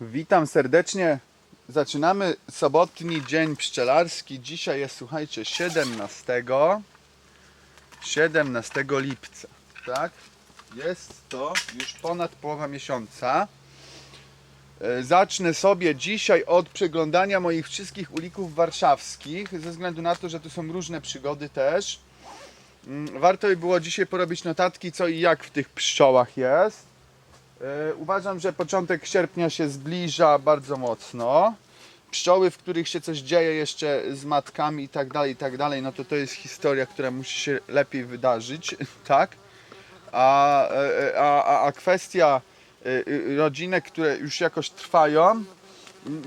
Witam serdecznie. Zaczynamy sobotni dzień pszczelarski. Dzisiaj jest, słuchajcie, 17, 17 lipca. Tak? Jest to już ponad połowa miesiąca. E, Zacznę sobie dzisiaj od przeglądania moich wszystkich ulików warszawskich, ze względu na to, że tu są różne przygody też. Mm, Warto by było dzisiaj porobić notatki, co i jak w tych pszczołach jest. E, Uważam, że początek sierpnia się zbliża bardzo mocno. Pszczoły, w których się coś dzieje jeszcze z matkami i tak dalej, i tak dalej, no to to jest historia, która musi się lepiej wydarzyć, tak? A, e, a, a, a kwestia e, e, rodzinek, które już jakoś trwają,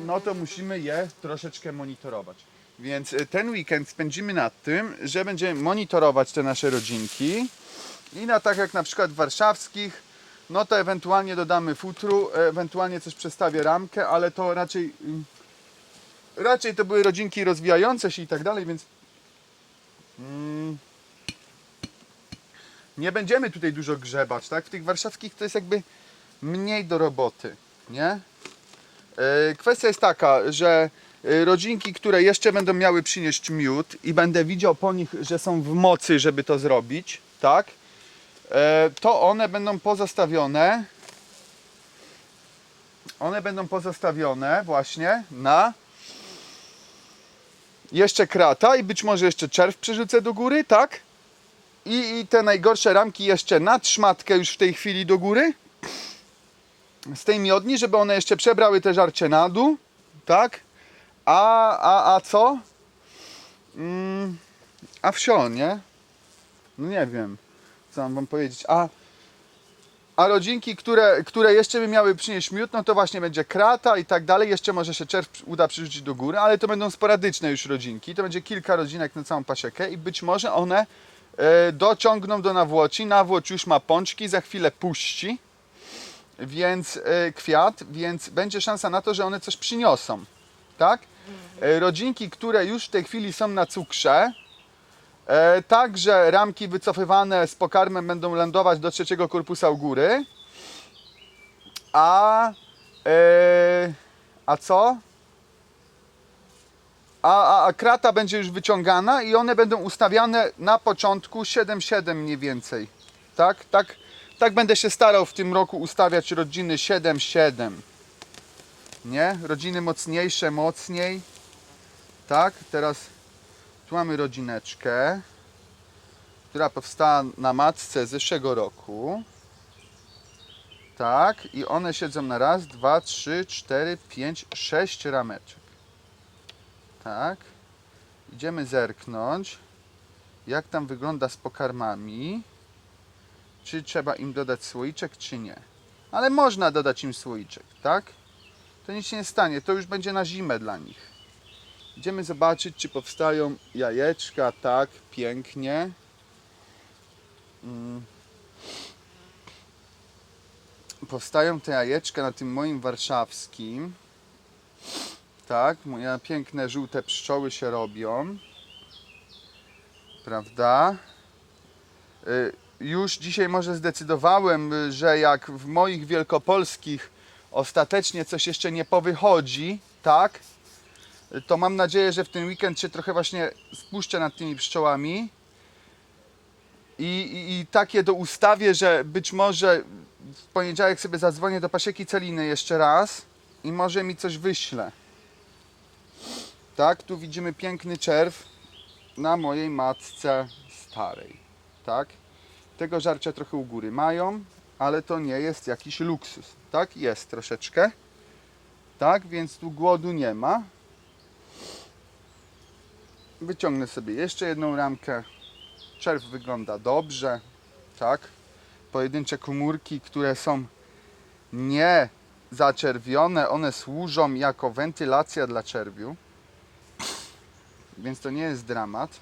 no to musimy je troszeczkę monitorować. Więc e, ten weekend spędzimy nad tym, że będziemy monitorować te nasze rodzinki i na tak jak na przykład warszawskich, no to ewentualnie dodamy futru, ewentualnie coś przestawię ramkę, ale to raczej mm, raczej to były rodzinki rozwijające się i tak dalej, więc mm, nie będziemy tutaj dużo grzebać, tak? W tych warszawskich to jest jakby mniej do roboty, nie? E, Kwestia jest taka, że e, rodzinki, które jeszcze będą miały przynieść miód i będę widział po nich, że są w mocy, żeby to zrobić, tak? E, To one będą pozostawione one będą pozostawione właśnie na jeszcze krata i być może jeszcze czerw przerzucę do góry, tak? I, I te najgorsze ramki jeszcze nad szmatkę już w tej chwili do góry z tej miodni, żeby one jeszcze przebrały te żarcie na dół, tak? A, a, a co? Mm, a wsio, nie? No nie wiem, co mam wam powiedzieć. A, a rodzinki, które, które jeszcze by miały przynieść miód, no to właśnie będzie krata i tak dalej. Jeszcze może się czerw uda przyrzucić do góry, ale to będą sporadyczne już rodzinki. To będzie kilka rodzinek na całą pasiekę i być może one e, dociągną do nawłoci. Nawłoć już ma pączki, za chwilę puści więc e, kwiat, więc będzie szansa na to, że one coś przyniosą. Tak? E, rodzinki, które już w tej chwili są na cukrze, także ramki wycofywane z pokarmem będą lądować do trzeciego korpusa u góry. A e, a co? A, a, a krata będzie już wyciągana i one będą ustawiane na początku 7-7 mniej więcej. Tak? Tak? Tak będę się starał w tym roku ustawiać rodziny 7-7. Nie? Rodziny mocniejsze, mocniej. Tak? Teraz tu mamy rodzineczkę, która powstała na matce zeszłego roku. Tak? I one siedzą na raz, dwa, trzy, cztery, pięć, sześć rameczek. Tak? Idziemy zerknąć, jak tam wygląda z pokarmami czy trzeba im dodać słoiczek, czy nie. Ale można dodać im słoiczek, tak? To nic się nie stanie, to już będzie na zimę dla nich. Idziemy zobaczyć, czy powstają jajeczka, tak, pięknie. Mm. Powstają te jajeczka na tym moim warszawskim. Tak, moje piękne żółte pszczoły się robią. Prawda? Y, już dzisiaj może zdecydowałem, że jak w moich wielkopolskich ostatecznie coś jeszcze nie powychodzi, tak, to mam nadzieję, że w ten weekend się trochę właśnie spuszczę nad tymi pszczołami i, i, i takie do ustawię, że być może w poniedziałek sobie zadzwonię do pasieki Celiny jeszcze raz i może mi coś wyśle. Tak, tu widzimy piękny czerw na mojej matce starej. Tak? Tego żarcia trochę u góry mają, ale to nie jest jakiś luksus. Tak? Jest troszeczkę. Tak? Więc tu głodu nie ma. Wyciągnę sobie jeszcze jedną ramkę. Czerw wygląda dobrze. Tak? Pojedyncze komórki, które są nie zaczerwione, one służą jako wentylacja dla czerwiu. Więc to nie jest dramat.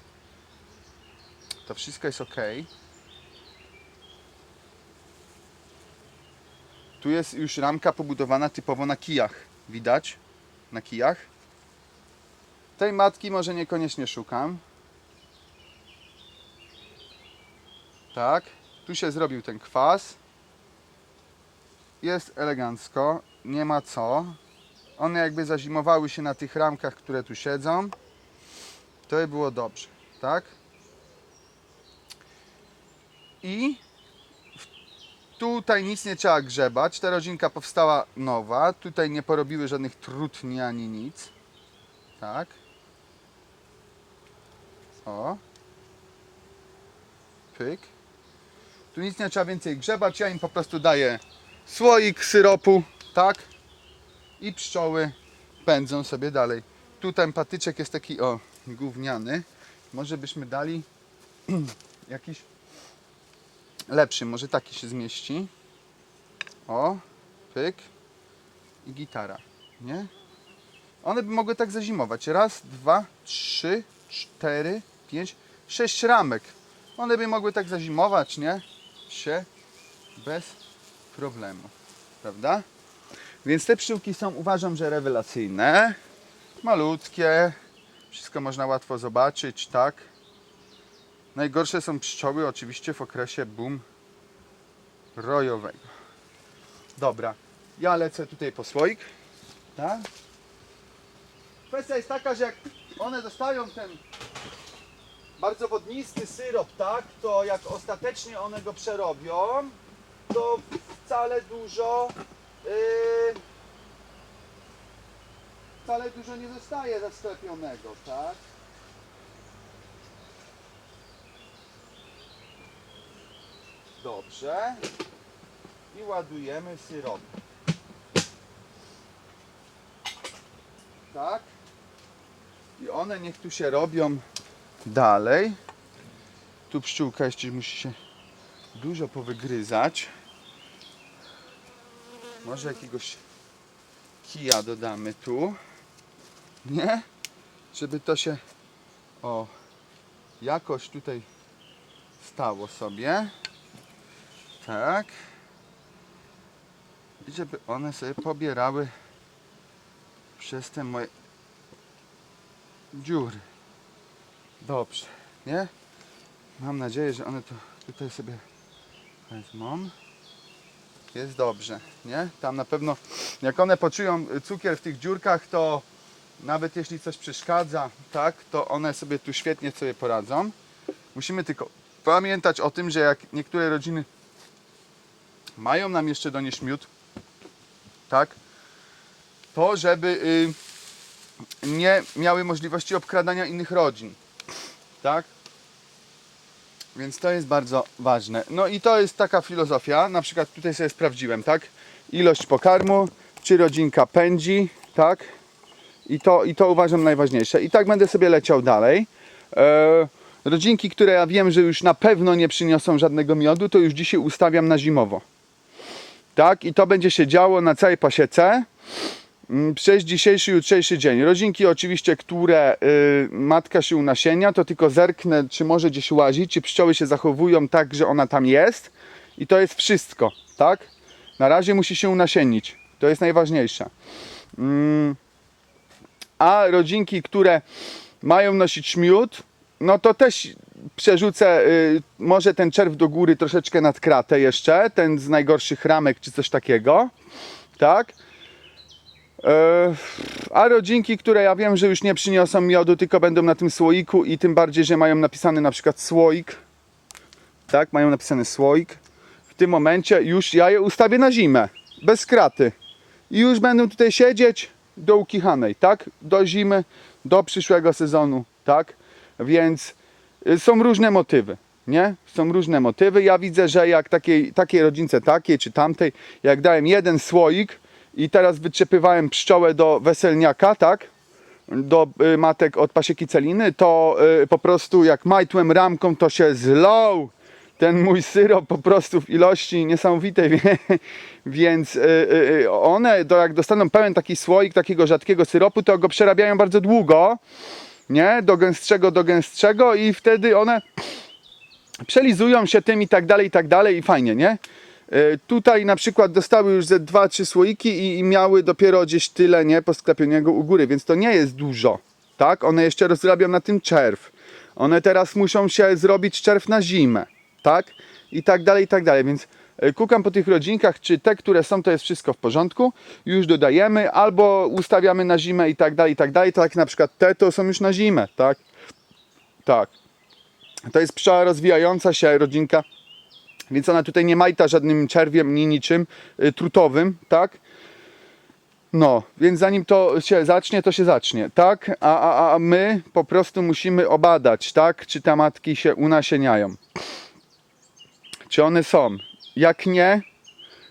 To wszystko jest ok. Tu jest już ramka pobudowana typowo na kijach. Widać? Na kijach. Tej matki może niekoniecznie szukam. Tak. Tu się zrobił ten kwas. Jest elegancko. nie ma co. One jakby zazimowały się na tych ramkach, które tu siedzą. To by było dobrze, tak? I tutaj nic nie trzeba grzebać. Ta rodzinka powstała nowa. Tutaj nie porobiły żadnych trutni ani nic. Tak. O. Pyk. Tu nic nie trzeba więcej grzebać. Ja im po prostu daję słoik syropu, tak? I pszczoły pędzą sobie dalej. Tu ten patyczek jest taki o gówniany. Może byśmy dali jakiś lepszy, może taki się zmieści. O, pyk i gitara, nie? One by mogły tak zazimować. Raz, dwa, trzy, cztery, pięć, sześć ramek. One by mogły tak zazimować, nie? Się bez problemu, prawda? Więc te pszczółki są, uważam, że rewelacyjne. Malutkie, wszystko można łatwo zobaczyć, tak? Najgorsze są pszczoły oczywiście w okresie boom rojowego. Dobra, ja lecę tutaj po słoik. Tak? Kwestia jest taka, że jak one dostają ten bardzo wodnisty syrop, tak, to jak ostatecznie one go przerobią, to wcale dużo yy, wcale dużo nie zostaje zasklepionego, tak? Dobrze. I ładujemy syrop. Tak. I one niech tu się robią dalej. Tu pszczółka jeszcze musi się dużo powygryzać. Może jakiegoś kija dodamy tu. Nie? Żeby to się o jakoś tutaj stało sobie. Tak. I żeby one sobie pobierały przez te moje dziury. Dobrze, nie? Mam nadzieję, że one to tutaj sobie wezmą. Jest dobrze, nie? Tam na pewno, jak one poczują cukier w tych dziurkach, to nawet jeśli coś przeszkadza, tak, to one sobie tu świetnie sobie poradzą. Musimy tylko pamiętać o tym, że jak niektóre rodziny mają nam jeszcze donieść miód, tak, to żeby y, nie miały możliwości obkradania innych rodzin, tak. Więc to jest bardzo ważne. No i to jest taka filozofia, na przykład tutaj sobie sprawdziłem, tak, ilość pokarmu, czy rodzinka pędzi, tak, i to, i to uważam najważniejsze. I tak będę sobie leciał dalej. E, rodzinki, które ja wiem, że już na pewno nie przyniosą żadnego miodu, to już dzisiaj ustawiam na zimowo. Tak? I to będzie się działo na całej pasiece przez dzisiejszy, jutrzejszy dzień. Rodzinki oczywiście, które y, matka się unasienia, to tylko zerknę, czy może gdzieś łazi, czy pszczoły się zachowują tak, że ona tam jest. I to jest wszystko, tak? Na razie musi się unasienić. To jest najważniejsze. Mm. A rodzinki, które mają nosić miód, no to też przerzucę y, może ten czerw do góry troszeczkę nad kratę jeszcze, ten z najgorszych ramek czy coś takiego, tak? E, A rodzinki, które ja wiem, że już nie przyniosą miodu, tylko będą na tym słoiku i tym bardziej, że mają napisany na przykład słoik, tak, mają napisany słoik, w tym momencie już ja je ustawię na zimę, bez kraty i już będą tutaj siedzieć do ukichanej, tak? Do zimy, do przyszłego sezonu, tak? Więc y, są różne motywy, nie? Są różne motywy. Ja widzę, że jak takiej, takiej rodzince takiej czy tamtej, jak dałem jeden słoik i teraz wyczepywałem pszczołę do weselniaka, tak? Do y, matek od pasieki celiny, to y, po prostu jak majtłem ramką, to się zlał ten mój syrop po prostu w ilości niesamowitej, więc y, one do, jak dostaną pełen taki słoik takiego rzadkiego syropu, to go przerabiają bardzo długo, nie, do gęstszego, do gęstszego i wtedy one przelizują się tym i tak dalej, i tak dalej i fajnie, nie? Y, Tutaj na przykład dostały już ze dwa, trzy słoiki i, i miały dopiero gdzieś tyle, nie, posklepionego u góry, więc to nie jest dużo, tak? One jeszcze rozrabią na tym czerw. One teraz muszą się zrobić czerw na zimę, tak? I tak dalej, i tak dalej, więc E, Kukam po tych rodzinkach, czy te, które są, to jest wszystko w porządku. Już dodajemy, albo ustawiamy na zimę i tak dalej, i tak dalej. Tak na przykład te to są już na zimę, tak? Tak. To jest pszczoła rozwijająca się rodzinka, więc ona tutaj nie majta żadnym czerwiem, ni niczym y, trutowym, tak? No, więc zanim to się zacznie, to się zacznie, tak? A, a, a my po prostu musimy obadać, tak? Czy te matki się unasieniają. Czy one są? Jak nie,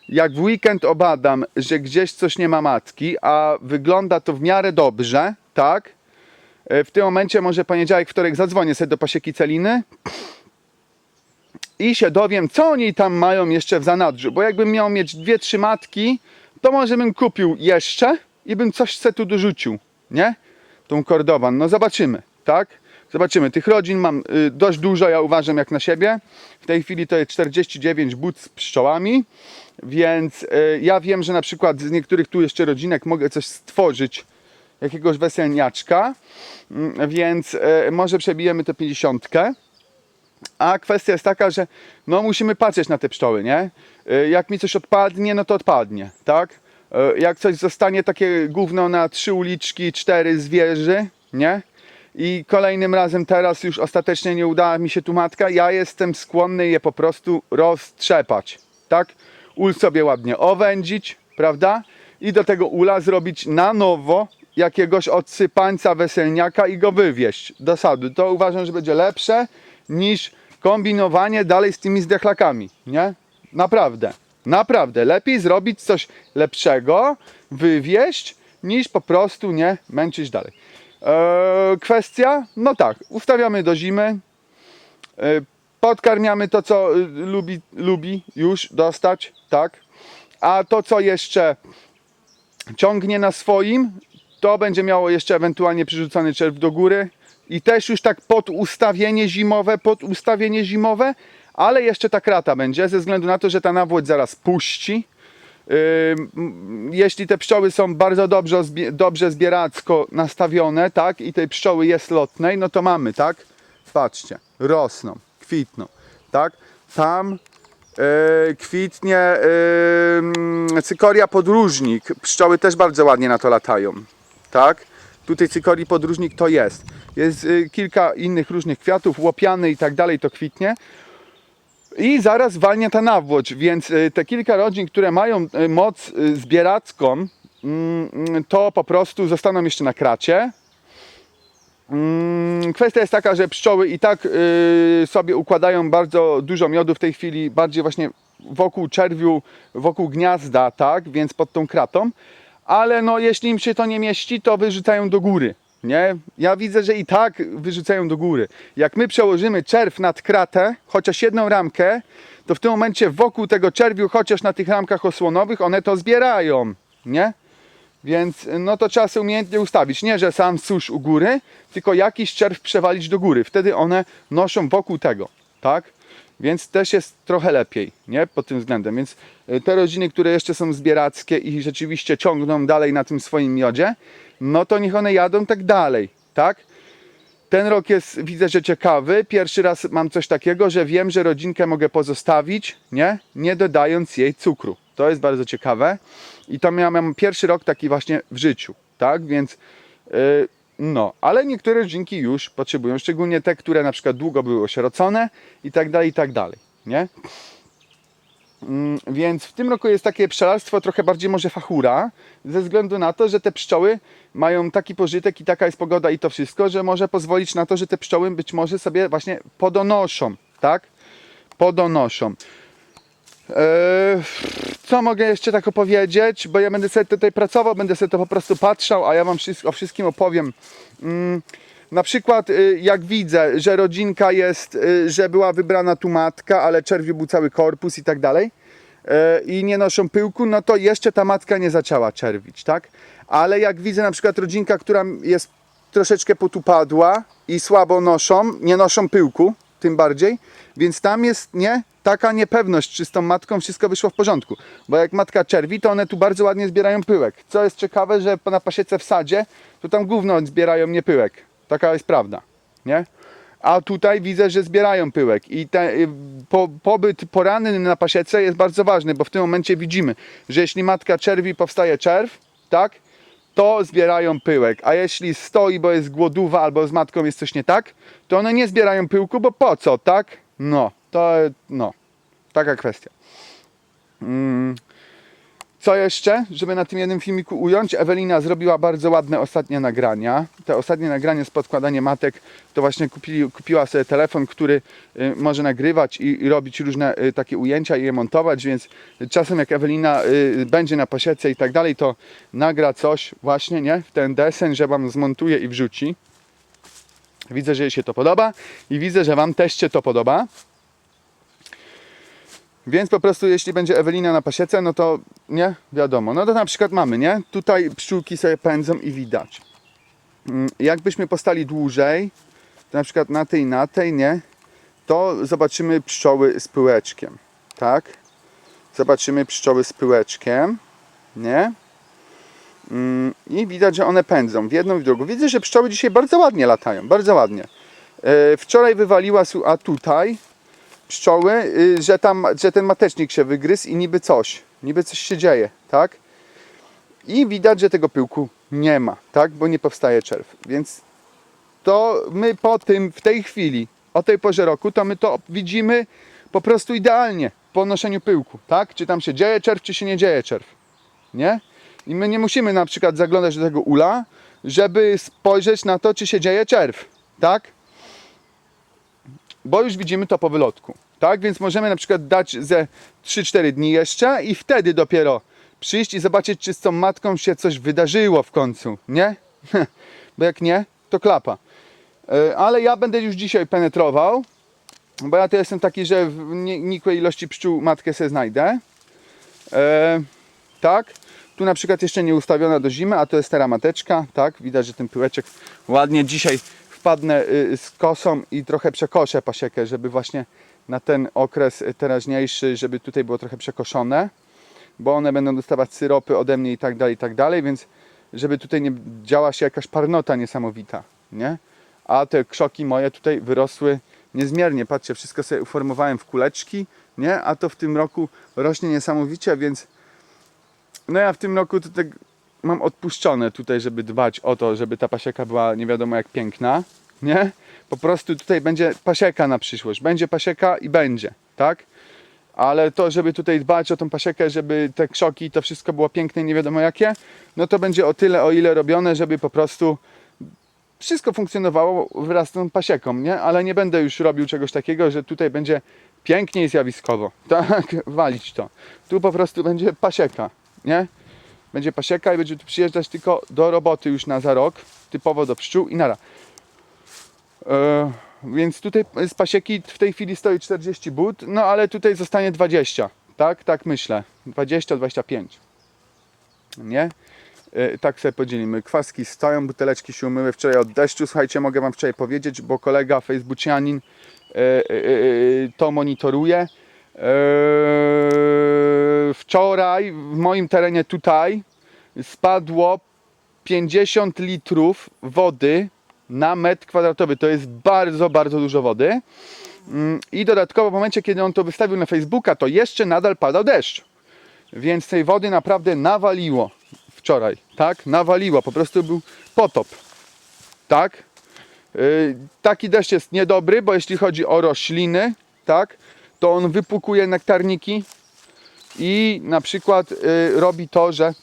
jak w weekend obadam, że gdzieś coś nie ma matki, a wygląda to w miarę dobrze, tak? E, W tym momencie może poniedziałek, wtorek zadzwonię sobie do pasieki Celiny i się dowiem, co oni tam mają jeszcze w zanadrzu. Bo jakbym miał mieć dwie, trzy matki, to może bym kupił jeszcze i bym coś se tu dorzucił, nie? Tą kordowan. No zobaczymy, tak? Zobaczymy. Tych rodzin mam y, dość dużo, ja uważam, jak na siebie. W tej chwili to jest 49 but z pszczołami, więc y, ja wiem, że na przykład z niektórych tu jeszcze rodzinek mogę coś stworzyć, jakiegoś weselniaczka, Mm, więc y, może przebijemy tę 50. A kwestia jest taka, że no musimy patrzeć na te pszczoły, nie? Y, Jak mi coś odpadnie, no to odpadnie, tak? Y, Jak coś zostanie takie gówno na trzy uliczki, cztery zwierzy, nie? I kolejnym razem teraz już ostatecznie nie udała mi się tu matka, ja jestem skłonny je po prostu roztrzepać, tak? Ul sobie ładnie owędzić, prawda? I do tego ula zrobić na nowo jakiegoś odsypańca weselniaka i go wywieźć do sadu. To uważam, że będzie lepsze niż kombinowanie dalej z tymi zdechlakami, nie? Naprawdę, naprawdę. Lepiej zrobić coś lepszego, wywieźć, niż po prostu nie męczyć dalej. Eee, kwestia? No tak, ustawiamy do zimy, eee, podkarmiamy to, co y, lubi, lubi już dostać, tak? A to, co jeszcze ciągnie na swoim, to będzie miało jeszcze ewentualnie przyrzucony czerw do góry i też już tak pod ustawienie zimowe, pod ustawienie zimowe, ale jeszcze ta krata będzie ze względu na to, że ta nawłoć zaraz puści. Jeśli te pszczoły są bardzo dobrze, dobrze zbieracko nastawione, tak, i tej pszczoły jest lotnej, no to mamy, tak? Patrzcie, rosną, kwitną, tak? Tam e, kwitnie e, cykoria podróżnik. Pszczoły też bardzo ładnie na to latają, tak? Tutaj cykorii podróżnik to jest. Jest y, kilka innych różnych kwiatów, łopiany i tak dalej, to kwitnie. I zaraz walnie ta nawłoć, więc y, te kilka rodzin, które mają y, moc zbieracką, mm, mm, to po prostu zostaną jeszcze na kracie. Mm, Kwestia jest taka, że pszczoły i tak sobie układają bardzo dużo miodu w tej chwili, bardziej właśnie wokół czerwiu, wokół gniazda, tak, więc pod tą kratą. Ale no, jeśli im się to nie mieści, to wyrzucają do góry. Nie? Ja widzę, że i tak wyrzucają do góry. Jak my przełożymy czerw nad kratę, chociaż jedną ramkę, to w tym momencie wokół tego czerwiu, chociaż na tych ramkach osłonowych, one to zbierają. Nie? Więc no to trzeba sobie umiejętnie ustawić. Nie, że sam susz u góry, tylko jakiś czerw przewalić do góry. Wtedy one noszą wokół tego, tak? Więc też jest trochę lepiej, nie? Pod tym względem. Więc y, te rodziny, które jeszcze są zbierackie i rzeczywiście ciągną dalej na tym swoim miodzie, no to niech one jadą tak dalej, tak? Ten rok jest, widzę, że ciekawy. Pierwszy raz mam coś takiego, że wiem, że rodzinkę mogę pozostawić, nie? Nie dodając jej cukru. To jest bardzo ciekawe. I to miałem pierwszy rok taki właśnie w życiu, tak? Więc yy, no, ale niektóre rodzinki już potrzebują, szczególnie te, które na przykład długo były osierocone i tak dalej, i tak dalej, nie? Mm, Więc w tym roku jest takie pszczelarstwo trochę bardziej może fachura, ze względu na to, że te pszczoły mają taki pożytek i taka jest pogoda i to wszystko, że może pozwolić na to, że te pszczoły być może sobie właśnie podonoszą, tak? Podonoszą. Eee, co mogę jeszcze tak opowiedzieć? Bo ja będę sobie tutaj pracował, będę sobie to po prostu patrzał, a ja wam o wszystkim opowiem. Mm, na przykład y, jak widzę, że rodzinka jest, y, że była wybrana tu matka, ale czerwiu był cały korpus i tak dalej e, i nie noszą pyłku, no to jeszcze ta matka nie zaczęła czerwić, tak? Ale jak widzę na przykład rodzinka, która jest troszeczkę potupadła i słabo noszą, nie noszą pyłku, tym bardziej, więc tam jest nie taka niepewność, czy z tą matką wszystko wyszło w porządku. Bo jak matka czerwi, to one tu bardzo ładnie zbierają pyłek. Co jest ciekawe, że na pasiece w sadzie, to tam gówno zbierają nie pyłek. Taka jest prawda, nie? a tutaj widzę, że zbierają pyłek i te, y, po, pobyt poranny na pasiece jest bardzo ważny, bo w tym momencie widzimy, że jeśli matka czerwi powstaje czerw, tak, to zbierają pyłek, a jeśli stoi, bo jest głodowa albo z matką jest coś nie tak, to one nie zbierają pyłku, bo po co, tak? No, to no, taka kwestia. Mm. Co jeszcze, żeby na tym jednym filmiku ująć? Ewelina zrobiła bardzo ładne ostatnie nagrania. Te ostatnie nagrania z podkładaniem matek to właśnie kupili, kupiła sobie telefon, który y, może nagrywać i, i robić różne y, takie ujęcia i je montować, więc czasem jak Ewelina y, będzie na pasiece i tak dalej, to nagra coś właśnie, nie? W ten desen, że Wam zmontuje i wrzuci. Widzę, że jej się to podoba i widzę, że Wam też się to podoba. Więc po prostu jeśli będzie Ewelina na pasiece, no to nie, wiadomo. No to na przykład mamy, nie? Tutaj pszczółki sobie pędzą i widać. Mm, Jakbyśmy postali dłużej, to na przykład na tej, na tej, nie? To zobaczymy pszczoły z pyłeczkiem, tak? Zobaczymy pszczoły z pyłeczkiem, nie? Mm, I widać, że one pędzą w jedną i w drugą. Widzę, że pszczoły dzisiaj bardzo ładnie latają, bardzo ładnie. E, Wczoraj wywaliła, a tutaj pszczoły, y, że, tam, że ten matecznik się wygryzł i niby coś, niby coś się dzieje, tak? I widać, że tego pyłku nie ma, tak? Bo nie powstaje czerw. Więc to my po tym, w tej chwili, o tej porze roku, to my to widzimy po prostu idealnie po noszeniu pyłku, tak? Czy tam się dzieje czerw, czy się nie dzieje czerw, nie? I my nie musimy na przykład zaglądać do tego ula, żeby spojrzeć na to, czy się dzieje czerw, tak? Bo już widzimy to po wylotku. Tak, więc możemy na przykład dać ze 3-4 dni jeszcze i wtedy dopiero przyjść i zobaczyć, czy z tą matką się coś wydarzyło w końcu, nie? bo jak nie, to klapa. E, Ale ja będę już dzisiaj penetrował, bo ja to jestem taki, że w nikłej ilości pszczół matkę sobie znajdę. E, tak. Tu na przykład jeszcze nie ustawiona do zimy, a to jest teraz mateczka, tak. Widać, że ten pyłeczek ładnie dzisiaj wpadnę y, z kosą i trochę przekoszę pasiekę, żeby właśnie na ten okres teraźniejszy, żeby tutaj było trochę przekoszone, bo one będą dostawać syropy ode mnie i tak dalej, i tak dalej, więc żeby tutaj nie działa się jakaś parnota niesamowita, nie? A te krzoki moje tutaj wyrosły niezmiernie. Patrzcie, wszystko sobie uformowałem w kuleczki, nie? A to w tym roku rośnie niesamowicie, więc no ja w tym roku to tak mam odpuszczone tutaj, żeby dbać o to, żeby ta pasieka była nie wiadomo jak piękna, nie? Po prostu tutaj będzie pasieka na przyszłość. Będzie pasieka i będzie, tak? Ale to, żeby tutaj dbać o tą pasiekę, żeby te krzoki i to wszystko było piękne i nie wiadomo jakie, no to będzie o tyle, o ile robione, żeby po prostu wszystko funkcjonowało wraz z tą pasieką, nie? Ale nie będę już robił czegoś takiego, że tutaj będzie pięknie i zjawiskowo. Tak, walić to. Tu po prostu będzie pasieka, nie? Będzie pasieka i będzie tu przyjeżdżać tylko do roboty już na za rok, typowo do pszczół i nara. E, więc tutaj z pasieki w tej chwili stoi 40 but, no ale tutaj zostanie 20, tak? Tak myślę. 20-25. Nie? E, tak sobie podzielimy. Kwaski stoją, buteleczki się umyły wczoraj od deszczu. Słuchajcie, mogę Wam wczoraj powiedzieć, bo kolega facebookianin e, e, e, to monitoruje. E, wczoraj w moim terenie tutaj spadło 50 litrów wody na metr kwadratowy. To jest bardzo, bardzo dużo wody. Mm, I dodatkowo w momencie, kiedy on to wystawił na Facebooka, to jeszcze nadal padał deszcz. Więc tej wody naprawdę nawaliło wczoraj, tak? Nawaliło, po prostu był potop. Tak? Yy, taki deszcz jest niedobry, bo jeśli chodzi o rośliny, tak? To on wypukuje nektarniki i na przykład yy, robi to, że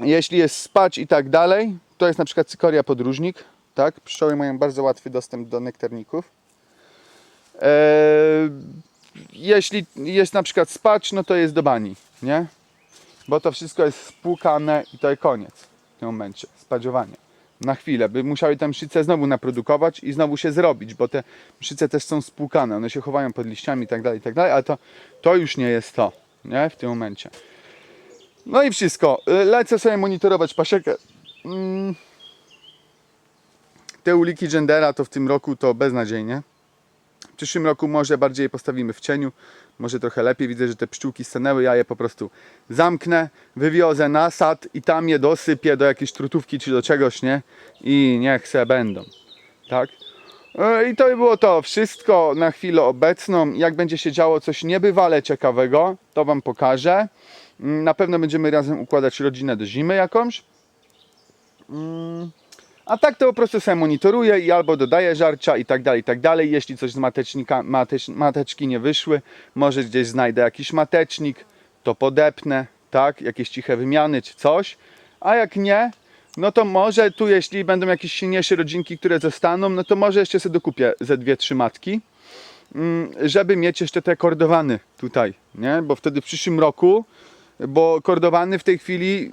jeśli jest spać i tak dalej, to jest na przykład cykoria podróżnik, tak? Pszczoły mają bardzo łatwy dostęp do nektarników. Eee, jeśli jest na przykład spać, no to jest do bani, nie? Bo to wszystko jest spłukane i to jest koniec w tym momencie, spadziowanie. Na chwilę, by musiały te mszyce znowu naprodukować i znowu się zrobić, bo te mszyce też są spłukane, one się chowają pod liściami i tak dalej, i tak dalej, ale to, to już nie jest to, nie? W tym momencie. No i wszystko. Y, Lecę sobie monitorować pasiekę. Mm. Te uliki gendera to w tym roku to beznadziejnie. W przyszłym roku może bardziej postawimy w cieniu, może trochę lepiej. Widzę, że te pszczółki stanęły, ja je po prostu zamknę, wywiozę na sad i tam je dosypię do jakiejś trutówki czy do czegoś, nie? I niech se będą. Tak? E, I to by było to wszystko na chwilę obecną. Jak będzie się działo coś niebywale ciekawego, to Wam pokażę. Mm, Na pewno będziemy razem układać rodzinę do zimy jakąś. Mm, A tak to po prostu sobie monitoruję i albo dodaję żarcia i tak dalej, i tak dalej. Jeśli coś z matecznika, matecz, mateczki nie wyszły, może gdzieś znajdę jakiś matecznik, to podepnę, tak, jakieś ciche wymiany czy coś. A jak nie, no to może tu jeśli będą jakieś silniejsze rodzinki, które zostaną, no to może jeszcze sobie dokupię ze dwie, trzy matki, mm, żeby mieć jeszcze te kordowany tutaj, nie? Bo wtedy w przyszłym roku, bo kordowany w tej chwili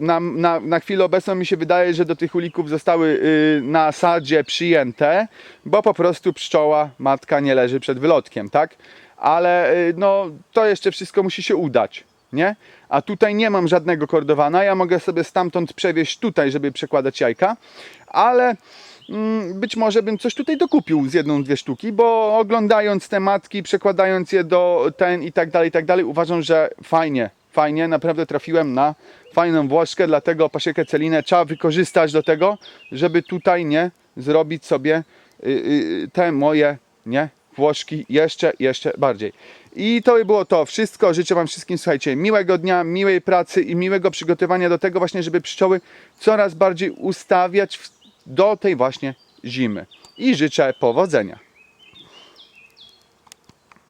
na, na, na chwilę obecną mi się wydaje, że do tych ulików zostały y, na sadzie przyjęte, bo po prostu pszczoła matka nie leży przed wylotkiem, tak? Ale y, no to jeszcze wszystko musi się udać, nie? A tutaj nie mam żadnego kordowana, ja mogę sobie stamtąd przewieźć tutaj, żeby przekładać jajka, ale mm, być może bym coś tutaj dokupił z jedną, dwie sztuki, bo oglądając te matki, przekładając je do ten i tak dalej, i tak dalej, uważam, że fajnie, fajnie, naprawdę trafiłem na fajną Włoszkę, dlatego pasiekę celinę trzeba wykorzystać do tego, żeby tutaj nie zrobić sobie y, y, te moje, nie, Włoszki jeszcze, jeszcze bardziej. I to by było to wszystko. Życzę Wam wszystkim, słuchajcie, miłego dnia, miłej pracy i miłego przygotowania do tego właśnie, żeby pszczoły coraz bardziej ustawiać do tej właśnie zimy. I życzę powodzenia.